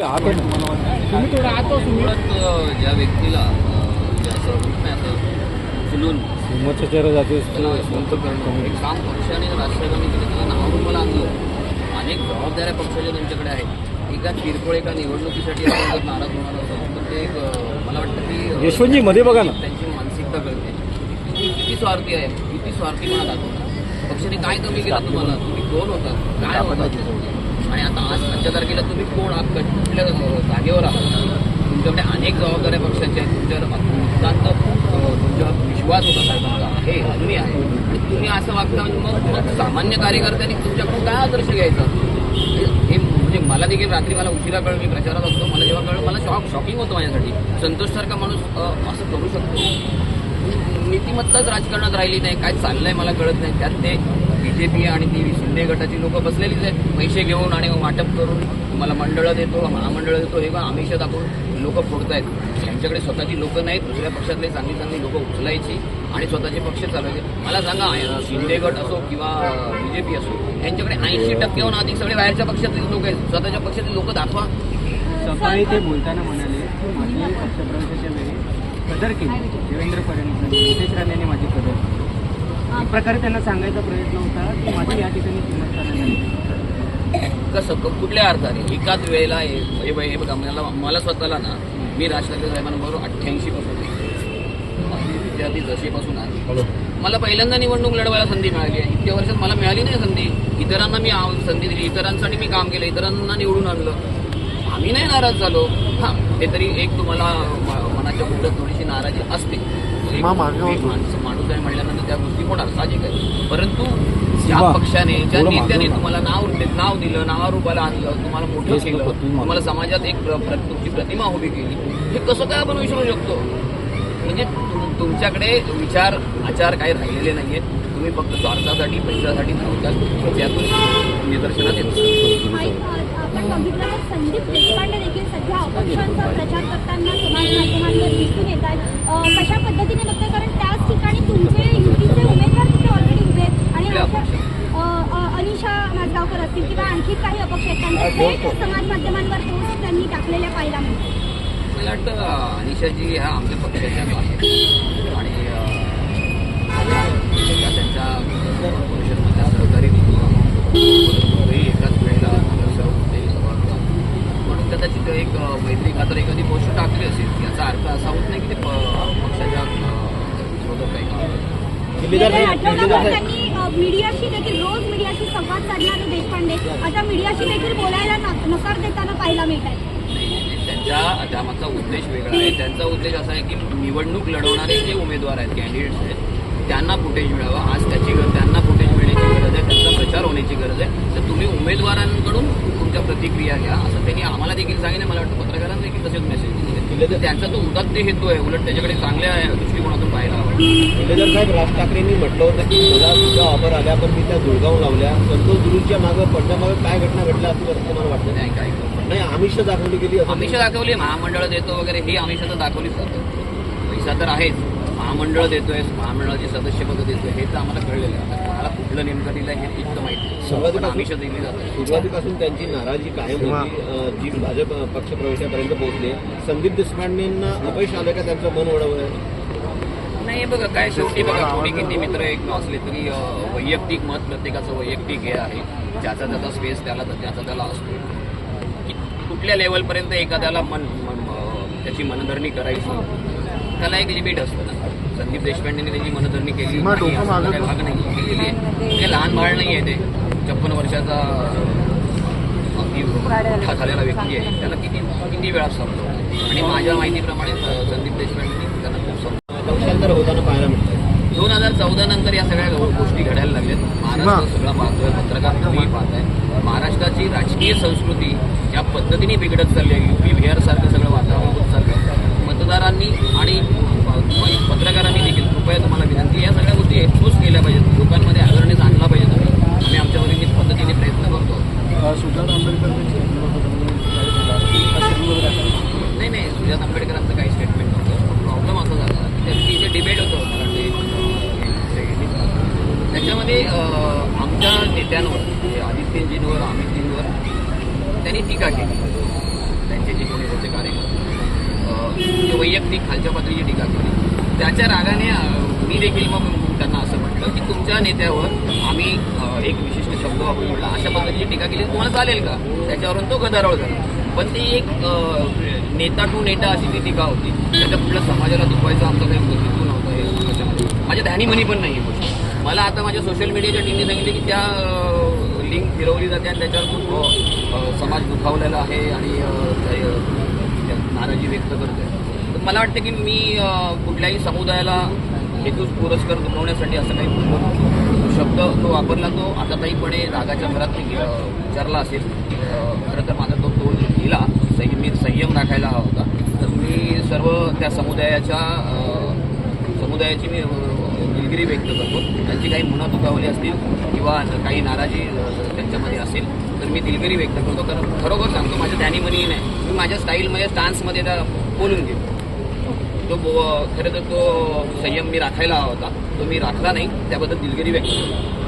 तुम्ही थोडं आत अ, ज्या व्यक्तीला म्हणजे जाते एक काम पक्षाने राष्ट्रवादी केलं त्याला नावावरून मला आणलं. अनेक जबाबदाऱ्या पक्षाच्या त्यांच्याकडे आहेत. एका किरकोळ एका निवडणुकीसाठी आपण जर नाराज होणार असेल तर ते एक मला वाटतं की यशवंतजी, मध्ये बघा ना. त्यांची मानसिकता कळते. किती स्वार्थी आहे किती स्वार्थी म्हणा दाखवता पक्षाने काय कमी केलं तुम्हाला? तुम्ही कोण होतात काय होतात आणि आता आज आजच्या तारखेला तुम्ही कोण आहात? कुठल्या जागेवर आहात? तुमच्याकडे अनेक जबाबदाऱ्या पक्षाच्या आहेत. तुमच्यावर अत्यंत तुमच्यावर विश्वास होता साहेबांचा. आहे अजूनही आहे. आणि तुम्ही असं वागता म्हणजे मग मग सामान्य कार्यकर्त्यांनी तुमच्याकडून काय आदर्श घ्यायचा? हे म्हणजे मला देखील रात्री मला उशिरा कळ मी प्रचारात असतो मला जेव्हा कळलं मला शॉक शॉकिंग होतं माझ्यासाठी. संतोषसारखा माणूस असं करू शकतो. नीतिमत्ताच राजकारणात राहिली नाही. काय चाललंय मला कळत नाही. त्यात ते बी जे पी आणि ती शिंदे गटाची लोक बसलेलीच आहेत. पैसे घेऊन आणि वाटप करून तुम्हाला मंडळं देतो महामंडळं देतो हे बा आमिष दाखवून लोक फोडतायत. यांच्याकडे स्वतःची लोक नाहीत दुसऱ्या पक्षातले चांगली चांगली लोक उचलायची आणि स्वतःचे पक्ष चालवायचे. मला सांगा अ, शिंदे गट असो किंवा बीजेपी असो यांच्याकडे ऐंशी टक्केहून अधिक सगळे बाहेरच्या पक्षातले लोक आहेत. स्वतःच्या पक्षातले लोक दाखवा. सकाळी ते बोलताना म्हणाले की माझी पक्षप्रवेशाच्या वेळी कदर केली. देवेंद्र फडणवीस नितेश राणे यांनी माझी कदर केली. एक प्रकारे त्यांना सांगायचा प्रयत्न होता की माझी या ठिकाणी किंमत करायला कसं कुठल्या अर्थाने? एकाच वेळेला हे हे बघ- हे बघा मला मला स्वतःला ना मी राज ठाकरे साहेबांबरोबर अठ्ठ्याऐंशी पासून. विद्यार्थी जशीपासून आहे. मला पहिल्यांदा निवडणूक लढवायला संधी मिळाली आहे. इतक्या वर्षात मला मिळाली नाही संधी. इतरांना मी संधी दिली. इतरांसाठी मी काम केलं. इतरांना निवडून आणलं. आम्ही नाही नाराज झालो. हां हे तरी एक तुम्हाला मनाच्या कुठं थोडीशी नाराजी असते. माणूस माणूस आहे म्हणल्यानंतर त्या गोष्टी होणार साहजिक आहे. परंतु ज्या पक्षाने ज्या नेत्याने तुम्हाला नाव नाव दिलं नावारूपाला आणलं तुम्हाला मोठं केलं. तुम्हाला समाजात एक तुमची प्रतिमा उभी केली. हे कसं काय आपण विसरू शकतो? म्हणजे तुम- तुमच्याकडे विचार आचार काही राहिलेले नाहीयेत तुम्ही फक्त स्वार्थासाठी पैशासाठी धावतात त्यातून निदर्शनात येतं माईक, अ, आपण बघितलं तर संदीप देशपांडे देखील सध्या अपक्षांचा प्रचार करताना समाज माध्यमांवर दिसून येत आहेत अ, कशा पद्धतीने बघताय कारण त्याच ठिकाणी तुमचे युतीचे उमेदवार तिथे ऑलरेडी उभे आहेत आणि कुठल्या अशा- अ, अनिशा माझगावकर असतील किंवा आणखी काही अपक्ष आहेत त्यांचे थेट समाज माध्यमांवर पोस्ट त्यांनी टाकलेल्या पाहिला मला वाटतं अनिशाजी ह्या आमच्या पक्षाच्या आहेत. आणि त्यांच्या परिषदमध्ये सहकारी एकाच वेळेला सर्व होते सभागृहात. म्हणून कदाचित एक मैत्री खातर एखादी गोष्ट टाकली असेल याचा अर्थ असा होत नाही की ते पक्षाच्या आठवड्याभर त्यांनी अ, मीडियाशी देखील रोज मीडियाशी संवाद देशपांडे आता मीडियाशी देखील बोलायला नकार देताना पाहायला मिळत त्यांच्या त्यामागचा उद्देश वेगळा आहे. त्यांचा उद्देश असा आहे की निवडणूक लढवणारे जे उमेदवार आहेत कॅन्डिडेट्स आहेत त्यांना फुटेज मिळावं. आज त्याची गरज त्यांना फुटेज मिळण्याची गरज आहे त्यांचा प्रचार होण्याची गरज आहे. तर तुम्ही उमेदवारांकडून तुमच्या प्रतिक्रिया घ्या. असं त्यांनी आम्हाला देखील सांगितलं. मला वाटतं पत्रकारांना देखील तसेच मेसेज दिले. तर त्यांचा तो उदात्त हेतू आहे उलट त्याच्याकडे चांगल्या दृष्टिकोनातून पाहायला हवं. साहेब राज ठाकरेंनी म्हटलं होतं की मला तुझा ऑफर आल्या पण मी त्या दुर्गाव लावल्या. संतोष गुरूंच्या मागं पडण्यामागं काय घटना घडल्या असं वाटतं मला वाटतं? नाही काय. नाही. आमिष दाखवली गेली असं आमिष दाखवली महामंडळ देतो वगैरे ही आमिष तर दाखवलीच जातं. पैसा तर आहेच. महामंडळ देतोय महामंडळाची सदस्यपद देतोय हे तर आम्हाला कळलेलं आहे. कुठलं नेमकं दिलं हे इतकं माहिती सुरुवातीपासून- दिली जातात सुरुवातीपासून त्यांची नाराजी कायम होती. जी भाजप पक्षप्रवेशापर्यंत पोहोचले संदीप देशपांडेंना अपयश आलं का त्यांचं मन ओढवलं नाही बघा काय शेवटी बघा कोणी किती मित्र एक असले तरी वैयक्तिक मत प्रत्येकाचं वैयक्तिक हे आहे. ज्याचा त्याचा स्पेस त्याला ज्याचा त्याला असतो. की कुठल्या लेवलपर्यंत एखाद्याला मन त्याची मनधरणी करायची? त्याला एक लिमिट असतं. ना संदीप देशपांडेंनी त्याची मनधरणी केली. नाही, असं काही भाग नाही केलेली आहे. ते लहान बाळ नाही आहे ते. छप्पन वर्षाचा मोठा झालेला व्यक्ती आहे. त्याला किती किती वेळा समजतो आणि माझ्या माहितीप्रमाणे संदीप देशपांडेंनी त्यांना खूप समजतो पक्षांतर होताना पाहायला मिळतं दोन हजार चौदा नंतर या सगळ्या गोष्टी घडायला लागल्यात महाराष्ट्र सगळं पाहतोय पत्रकार तुम्ही पाहताय. महाराष्ट्राची राजकीय संस्कृती या पद्धतीने बिघडत चालली आहे. युपी बिहारसारखं सगळं वातावरण होत चाललं आहे मतदारांनी आणि पत्रकारांनी देखील कृपया तुम्हाला विनंती या सगळ्या गोष्टी एक्सपोज केल्या पाहिजेत. लोकांमध्ये अवेअरनेस आणला पाहिजे तुम्ही. आम्ही आमच्या वरील पद्धतीने प्रयत्न करतो. सुजात आंबेडकर नाही नाही. सुजात आंबेडकरांचं काही स्टेटमेंट नव्हतं. प्रॉब्लेम असा झाला की त्यांची जे डिबेट होतं त्याच्यामध्ये आमच्या नेत्यांवर म्हणजे आदित्यजींवर अमितजींवर त्यांनी टीका केली. वैयक्तिक खालच्या पातळीची टीका केली. त्याच्या रागाने मी देखील मग त्यांना असं म्हटलं की तुमच्या नेत्यावर आम्ही एक विशिष्ट शब्द वापरून म्हटलं अशा पद्धतीची टीका केली. तुम्हाला चालेल का? त्याच्यावरून तो गदारोळ झाला. पण ती एक नेता टू नेता अशी ती टीका होती. त्याच्या कुठल्या समाजाला दुखवायचा आमचा काही हेतू नव्हता हे त्याच्यामध्ये. माझ्या ध्यानीमनी पण नाही आहे मला आता माझ्या सोशल मीडियाच्या टीमने सांगितले की त्या लिंक फिरवली जाते आणि त्याच्यावर खूप समाज दुखावलेला आहे आणि नाराजी व्यक्त करत आहे मला वाटतं की मी कुठल्याही समुदायाला हेतू पुरस्कार दुखवण्यासाठी असं काही शब्द तो वापरला तो आताताईपणे रागाच्या भरात मी विचारला असेल. खरं तर माझा तो तोल दिला. संयम मी संयम राखायला हवा होता. तर मी सर्व त्या समुदायाच्या समुदायाची मी दिलगिरी व्यक्त करतो. त्यांची काही मुना दुखावली असतील किंवा काही नाराजी त्यांच्यामध्ये असेल तर मी दिलगिरी व्यक्त करतो. कारण खरोखर सांगतो माझ्या ध्यानी मनी नाही मी माझ्या स्टाईलमध्ये स्टान्समध्ये त्या बोलून घेतो. तो बो खरं तर तो संयम मी राखायला हवा होता. तो मी राखला नाही त्याबद्दल दिलगिरी व्यक्त करतो.